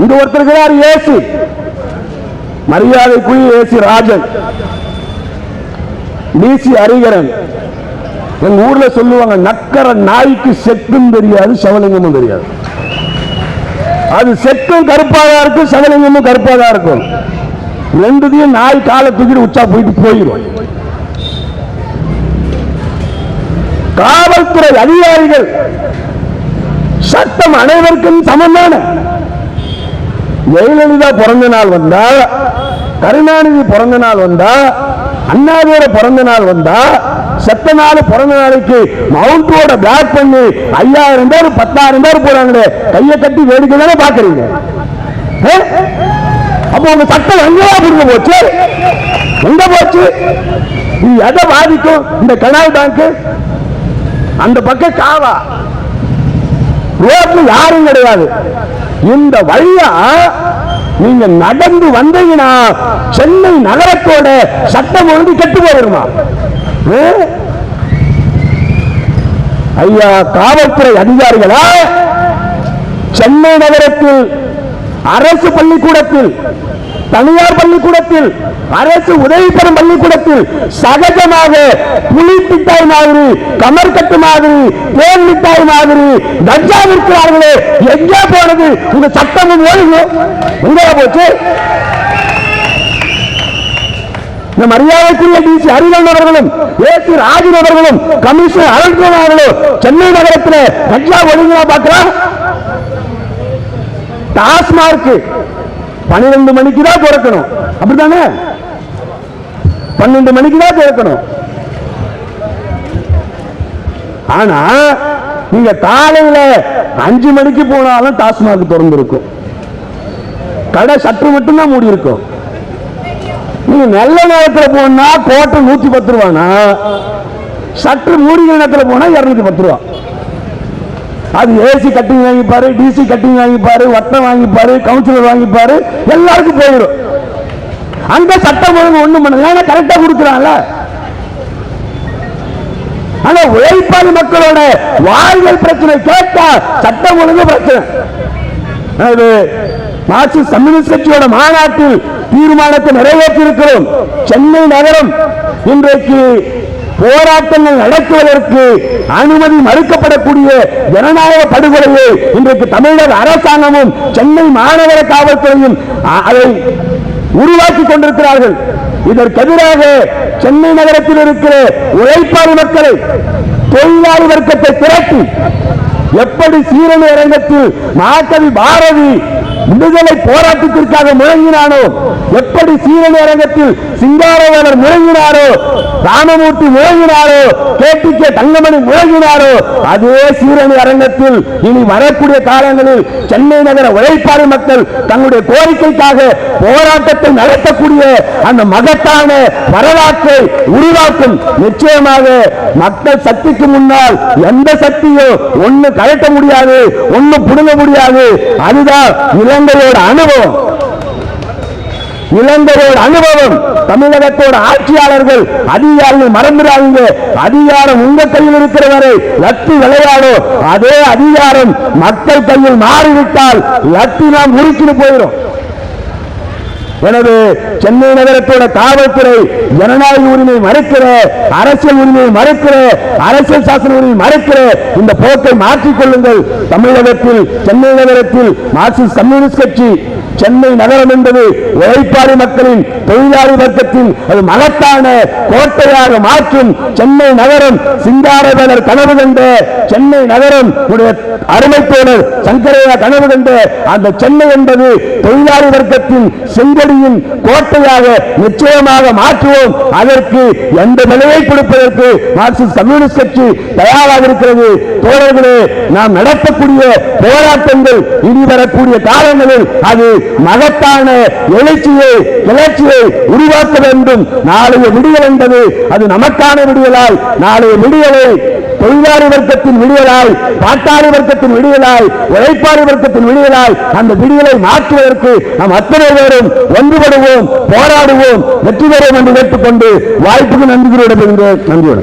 இங்க ஒருத்தர் இருக்கிறார் ஏசி. மரியாதைக்குரிய ஏசி ராஜன். டிசி ஹரிகரன் எங்க ஊர்ல சொல்லுவாங்க நக்கர நாய்க்கு செக்கும் தெரியாது சவலிங்கமும் தெரியாது. அது செக்கும் கருப்பாக இருக்கும் சவலிங்கமும் கருப்பாக இருக்கும். ரெண்டுதையும் நாய் காலை தூக்கிட்டு உச்சா போயிட்டு போயிடும் காவல்துறை அதிகாரிகள் சட்டம் அனைவருக்கும் தானே ஜெயலலிதா பிறந்த நாள் வந்தா கருணாநிதி பிறந்த நாள் வந்தா அண்ணாவோட பிறந்த நாள் வந்தா செத்த நாள் பிறந்த நாளைக்கு மவுண்டோட பிளாக் பண்ணி ஐயாயிரம் பேர் பத்தாயிரம் பேர் போறாங்களே. கையை கட்டி வேடிக்கை தானே பாக்குறீங்க அப்போ உங்க சட்டம் எங்கேயா புரிஞ்சு போச்சு? எங்க போச்சு? இது எதை பாதிக்கும்? இந்த கனால் பேங்க்? அந்த பக்கம் காவா. ரோட்ல யாரும் கிடையாது. இந்த வழியா நீங்க நடந்து வந்தீங்கன்னா சென்னை நகரத்தோட சட்டம் ஒழுங்கு கெட்டு போயிருமா? ஐயா காவல்துறை அதிகாரிகளா? சென்னை நகரத்தில் அரசு பள்ளிக்கூடத்தில் தனியார் பள்ளிக்கூடத்தில் அரசு உதவி பெறும் பள்ளிக்கூடத்தில் சகஜமாக புலி மிட்டாய் மாதிரி கமர்கட்டு மாதிரி தேன் மிட்டாய் மாதிரி கஞ்சா விற்கிறார்களே எங்கே போனது? உங்க சட்டமும் ஒழுங்கு எங்கே போச்சு? இந்த மரியாதைக்குரிய டிசி ஹரிகரன் அவர்களும் ஏசி ராஜன் அவர்களும் கமிஷனர் அருண்குமார் அவர்களும் சென்னை நகரத்தில் கஞ்சா ஒழுங்கா பார்க்கலாம் டாஸ்மார்க் பன்னிரண்டு மணிக்கு தான் திறக்கணும். அப்படித்தானே? பன்னெண்டு மணிக்கு தான் திறக்கணும். ஆனா நீங்க காலையில அஞ்சு மணிக்கு போனாலும் டாஸ்மாக் திறந்திருக்கும். கடை சற்று மட்டும்தான் மூடி இருக்கும் நீங்க நல்ல நேரத்தில் போனா கோட்டை நூத்தி பத்து ரூபானா? சற்று மூடிய நேரத்தில் போனா இருநூத்தி பத்து ரூபா. அது ஏசி கட்டிங் வாங்கிப்பாரு டிசி கட்டிங் வாங்கிப்பாரு வட்டம் வாங்கிப்பாரு கவுன்சிலர் வாங்கிப்பாரு எல்லாருக்கும் போயிடும். அங்க சட்டம் ஒழுங்கு ஒண்ணும் பண்ணல. ஏன்னா கரெக்டா கொடுக்குறாங்கல்ல. ஆனா உழைப்பாளி மக்களோட வாழ்வியல் பிரச்சனை கேட்டா சட்டம் ஒழுங்கு பிரச்சனை. அது மார்க்சிஸ்ட் கம்யூனிஸ்ட் கட்சியோட மாநாட்டில் தீர்மானத்தை நிறைவேற்றி இருக்கிறோம் சென்னை நகரம் இன்றைக்கு போராட்டங்கள் நடத்துவதற்கு அனுமதி மறுக்கப்படக்கூடிய ஜனநாயக படுகொலையை இன்றைக்கு தமிழக அரசாங்கமும் சென்னை மாநகர காவல்துறையும் அதை உருவாக்கி கொண்டிருக்கிறார்கள். இதற்கு எதிராக சென்னை நகரத்தில் இருக்கிற உழைப்பாளி மக்களை தொழிலாளி வர்க்கத்தை திரட்டி எப்படி சீரணி அரங்கத்தில் மாக்கவி பாரதி விடுதலை போராட்டத்திற்காக முழங்கினானோ? எப்படி சீரநேரகத்தில் அரங்கத்தில் சிங்காரவேலர் முழங்கினாரோ? ராமமூர்த்தி முழங்கினாரோ? கேட்டிக்கே தங்கமணி முழங்கினாரோ? அதே சீரணி அரங்கத்தில் இனி வரக்கூடிய காலங்களில் சென்னை நகர உழைப்பாளி மக்கள் தங்களுடைய கோரிக்கைக்காக போராட்டத்தை நடத்தக்கூடிய அந்த மகத்தான வரலாற்றை உருவாக்கும் நிச்சயமாக மக்கள் சக்திக்கு முன்னால் எந்த சக்தியோ ஒண்ணு கழட்ட முடியாது ஒண்ணு புடுங்க முடியாது. அதுதான் இலங்கையோட அனுபவம். இலங்கையோட அனுபவம். தமிழகத்தோட ஆட்சியாளர்கள் அதிகாரிகள் மறந்துடாதீங்க அதிகாரம் உங்க கையில் இருக்கிற வரை லத்தி விளையாடும். அதே அதிகாரம் மக்கள் கையில் மாறிவிட்டால் லத்தி நாம் உருக்கிட்டு போயிடும் எனவே சென்னை நகரத்தோட காவல்துறை ஜனநாயக உரிமை மறுக்கிற அரசியல் உரிமையை மறுக்கிற அரசியல் சாசன உரிமை மறுக்கிற இந்த போக்கை மாற்றிக் கொள்ளுங்கள். தமிழகத்தில் சென்னை நகரத்தில் மார்க்சிஸ்ட் கம்யூனிஸ்ட் கட்சி சென்னை நகரம் என்பது உழைப்பாளி மக்களின் தொழிலாளி வர்க்கத்தின் அது மகத்தான கோட்டையாக மாற்றும் சென்னை நகரம். சிங்காரவேலர் கனவு கண்ட சென்னை நகரம் உடைய அருமை தோழர் சங்கரையா கனவு கண்ட அந்த சென்னை என்பது தொழிலாளி வர்க்கத்தின் செங்கல் கண்ணாடியின் கோட்டையாக நிச்சயமாக மாற்றுவோம். அதற்கு எந்த நிலையை கொடுப்பதற்கு மார்க்சிஸ்ட் கம்யூனிஸ்ட் கட்சி தயாராக இருக்கிறது? தோழர்களே நாம் நடத்தக்கூடிய போராட்டங்கள் இனி வரக்கூடிய காலங்களில் அது மகத்தான எழுச்சியை கிளர்ச்சியை உருவாக்க வேண்டும். நாளைய விடியல் என்பது அது நமக்கான விடியலாய் நாளைய விடியலை தொழிலாளி வர்க்கத்தின் விடியலாய் பாட்டாளி வர்க்கத்தின் விடியலாய் உழைப்பாளி வர்க்கத்தின் விடியலாய் அந்த விடியலை மாற்றுவதற்கு நாம் அத்தனை பேரும் ஒன்றுபடுவோம் போராடுவோம் வெற்றி பெறுவோம் என்று கேட்டுக்கொண்டு வாய்ப்புக்கு நன்றி கூறிவிடுகிறேன் நன்றி